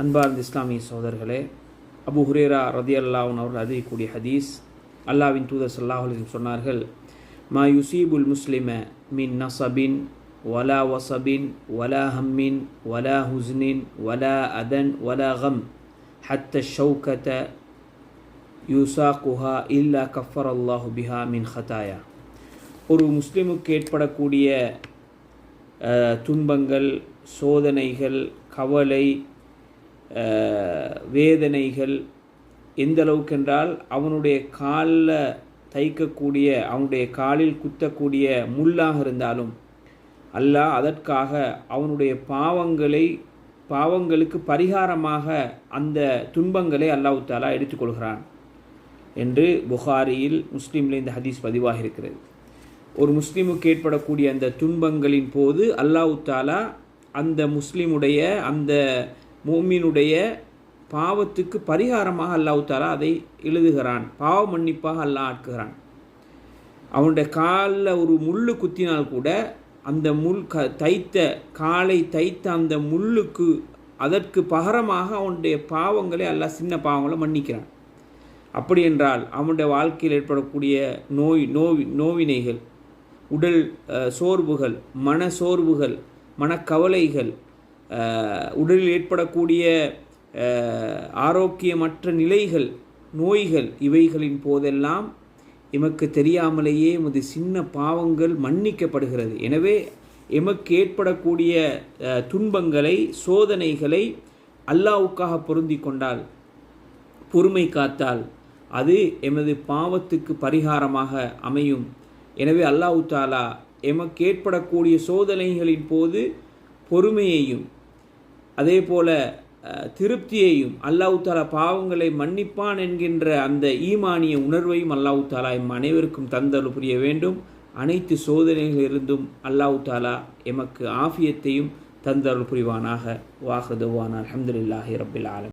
அன்பார்ந்த இஸ்லாமிய சோதர்களே அபு ஹுரேரா ரதி அல்லாஹன் அவர்கள் அறிவிக்கூடிய ஹதீஸ் அல்லாவின் தூதர் சல்லாஹ் சொன்னார்கள் மா யுசீபுல் முஸ்லிம மின் நசபின் வலா வசபின் வலா ஹம்மின் வலா ஹுஸ்னின் வலா அதன் வலா ஹம் ஹத்த ஷவுகத யூசாக்குஹா இல்லா கஃபர் அல்லாஹு பிஹா மின் ஹதாயா ஒரு முஸ்லிமுக்கு ஏற்படக்கூடிய துன்பங்கள் சோதனைகள் கவலை வேதனைகள் எந்த அளவுக்கென்றால் அவனுடைய காலில் தைக்கக்கூடிய அவனுடைய காலில் குத்தக்கூடிய முள்ளாக இருந்தாலும் அல்லாஹ் அதற்காக அவனுடைய பாவங்களை பாவங்களுக்கு பரிகாரமாக அந்த துன்பங்களை அல்லாஹ் தாலா எடுத்துக்கொள்கிறான் என்று புகாரியில் முஸ்லீமில் இந்த ஹதீஸ் பதிவாக இருக்கிறது ஒரு முஸ்லீமுக்கு ஏற்படக்கூடிய அந்த துன்பங்களின் போது அல்லாஹ் தாலா அந்த முஸ்லீமுடைய அந்த மூமினுடைய பாவத்துக்கு பரிகாரமாக அல்லாஹ் தாலா அதை எழுதுகிறான். பாவ மன்னிப்பாக அல்லாஹ் ஆக்குகிறான் அவனுடைய காலில் ஒரு முள்ளு குத்தினால் கூட அந்த முள் க தைத்த காலை தைத்த அந்த முள்ளுக்கு அதற்கு பகரமாக அவனுடைய பாவங்களை அல்லாஹ் சின்ன பாவங்களை மன்னிக்கிறான். அப்படி என்றால் அவனுடைய வாழ்க்கையில் ஏற்படக்கூடிய நோய் நோவி நோவினைகள் உடல் சோர்வுகள் மன சோர்வுகள் மனக்கவலைகள் உடலில் ஏற்படக்கூடிய ஆரோக்கியமற்ற நிலைகள் நோய்கள் இவைகளின் போதெல்லாம் எமக்கு தெரியாமலேயே எமது சின்ன பாவங்கள் மன்னிக்கப்படுகிறது. எனவே எமக்கு ஏற்படக்கூடிய துன்பங்களை சோதனைகளை அல்லாவுக்காக பொருந்தி கொண்டால் பொறுமை காத்தால் அது எமது பாவத்துக்கு பரிகாரமாக அமையும். எனவே அல்லாஹ் தாலா எமக்கு ஏற்படக்கூடிய சோதனைகளின் போது பொறுமையையும் அதே போல திருப்தியையும் அல்லாஹ் தாலா பாவங்களை மன்னிப்பான் என்கின்ற அந்த ஈமானிய உணர்வையும் அல்லாஹ் தாலா எம் அனைவருக்கும் தந்தல் புரிய வேண்டும். அனைத்து சோதனைகளிலிருந்தும் அல்லாஹ் தாலா எமக்கு ஆஃபியத்தையும் தந்தருள் புரிவானாக. வாஹதுவான் அல்ஹம்துலில்லாஹி ரபில் ஆலம்.